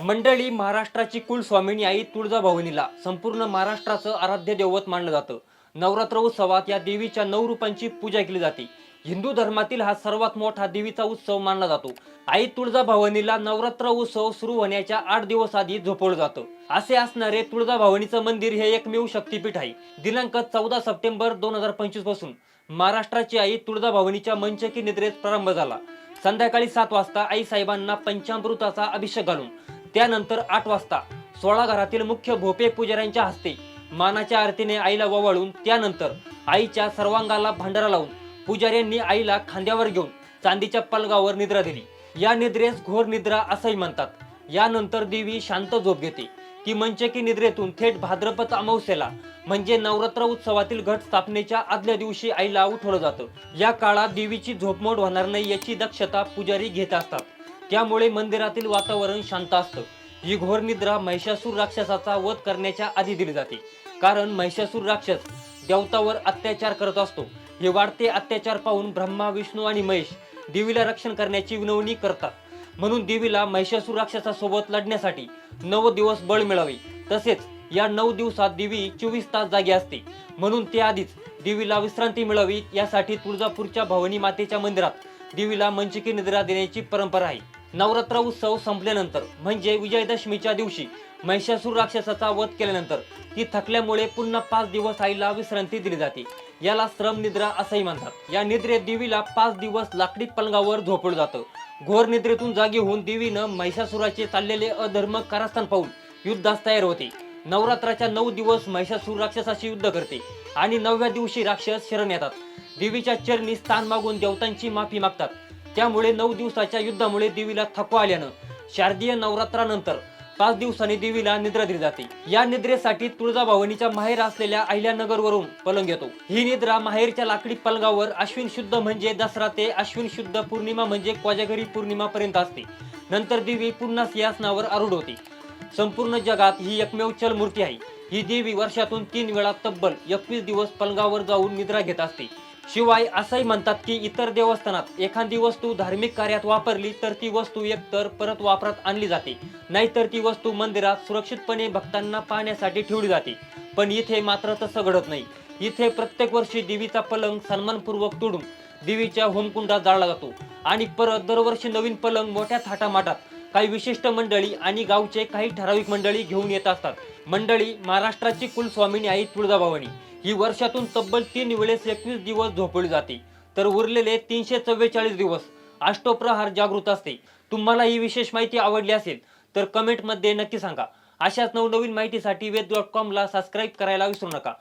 मंडळी महाराष्ट्राची कुलस्वामिनी आई तुळजाभवानीला संपूर्ण महाराष्ट्राचं आराध्य दैवत मानलं जातं. नवरात्र उत्सवात या देवीच्या नऊ रूपांची पूजा केली जाते. हिंदू धर्मातील हा सर्वात मोठा देवीचा उत्सव मानला जातो. आई तुळजाभवानीला नवरात्र उत्सव सुरू होण्याच्या आठ दिवस आधी झोपवलं जातं. असे असणारे तुळजाभवानीचं मंदिर हे एकमेव शक्तीपीठ आहे. दिनांक चौदा सप्टेंबर दोन हजार पंचवीसपासून महाराष्ट्राची आई तुळजाभवानीच्या मंचकी निद्रेत प्रारंभ झाला. संध्याकाळी सात वाजता आई साहेबांना पंचामृताचा अभिषेक घालून त्यानंतर आठ वाजता सोळा घरातील मुख्य भोपे पुजाऱ्यांच्या हस्ते मानाच्या आरतीने आईला ववाळून त्यानंतर आईच्या सर्वांगाला भांडारा लावून पुजाऱ्यांनी आईला खांद्यावर घेऊन चांदीच्या पलगावर निद्रा दिली. या निद्रेस घोर निद्रा असंही म्हणतात. यानंतर देवी शांत झोप घेते. ती मंचकी निद्रेतून थेट भाद्रपद अमावस्येला म्हणजे नवरात्र उत्सवातील घट स्थापनेच्या आदल्या दिवशी आईला उठवलं जातं. या काळात देवीची झोपमोड होणार नाही याची दक्षता पुजारी घेत असतात. त्यामुळे मंदिरातील वातावरण शांत असतं. ही घोर निद्रा महिषासूर राक्षसाचा वध करण्याच्या आधी दिली जाते. कारण महिषासूर राक्षस देवतावर अत्याचार करत असतो. हे वाढते अत्याचार पाहून ब्रह्मा विष्णू आणि महेश देवीला रक्षण करण्याची विनवणी करतात. म्हणून देवीला महिषासूर राक्षसासोबत लढण्यासाठी नऊ दिवस बळ मिळावे. तसेच या नऊ दिवसात देवी चोवीस तास जागी असते. म्हणून त्याआधीच देवीला विश्रांती मिळावी यासाठी तुळजापूरच्या भवानी मातेच्या मंदिरात देवीला मंचकी निद्रा देण्याची परंपरा आहे. नवरात्र उत्सव संपल्यानंतर म्हणजे विजयदशमीच्या दिवशी महिषासूर राक्षसाचा वध केल्यानंतर ती थकल्यामुळे पुन्हा पाच दिवस आईला विश्रांती दिली जाते. याला श्रम निद्रा असंही म्हणतात. या निद्रेत देवीला पाच दिवस लाकडी पलंगावर झोपलं जातं. घोर निद्रेतून जागी होऊन देवीनं महिषासुराचे चाललेले अधर्म कारस्थान पाहून युद्धास तयार होते. नवरात्राच्या नऊ दिवस महिषासूर राक्षसाशी युद्ध करते आणि नवव्या दिवशी राक्षस शरण येतात. देवीच्या चरणी स्थान मागून देवतांची माफी मागतात. त्यामुळे नऊ दिवसाच्या युद्धामुळे देवीला थकवा आल्यानं शारदीय नवरात्रानंतर पाच दिवसांनी देवीला निद्रा दिली जाते. या निद्रेसाठी तुळजाभवानीच्या माहेर असलेल्या अहिल्यानगरवरून पलंग येतो. ही निद्रा माहेरच्या लाकडी पलंगावर अश्विन शुद्ध म्हणजे दसरा ते अश्विन शुद्ध पौर्णिमा म्हणजे कोजागरी पौर्णिमा पर्यंत असते. नंतर देवी पुन्हा सिंहासनावर आरूढ होते. संपूर्ण जगात ही एकमेव चल मूर्ती आहे. ही देवी वर्षातून तीन वेळा तब्बल एकवीस दिवस पलंगावर जाऊन निद्रा घेत असते. शिवाय असंही म्हणतात की इतर देवस्थानात एखादी वस्तू धार्मिक कार्यात वापरली तर ती वस्तू एकतर परत वापरात आणली जाते. नाहीतर ती वस्तू मंदिरात सुरक्षितपणे भक्तांना पाहण्यासाठी ठेवली जाते. पण इथे मात्र तसं घडत नाही. इथे प्रत्येक वर्षी देवीचा पलंग सन्मानपूर्वक तोडून देवीच्या होमकुंडात जाळला जातो. आणि परत दरवर्षी नवीन पलंग मोठ्या थाटामाटात काही विशिष्ट मंडळी आणि गावचे काही ठराविक मंडळी घेऊन येत असतात. मंडळी महाराष्ट्राची कुलस्वामिनी आई तुळजाभवानी. ही वर्षातून तब्बल तीन वेळेस एकवीस दिवस झोपवली जाते. तर उरलेले तीनशे चव्वेचाळीस दिवस अष्टोप्रहार जागृत असते. तुम्हाला ही विशेष माहिती आवडली असेल तर कमेंटमध्ये नक्की सांगा. अशाच नवनवीन माहितीसाठी वेद डॉट कॉमला सबस्क्राईब करायला विसरू नका.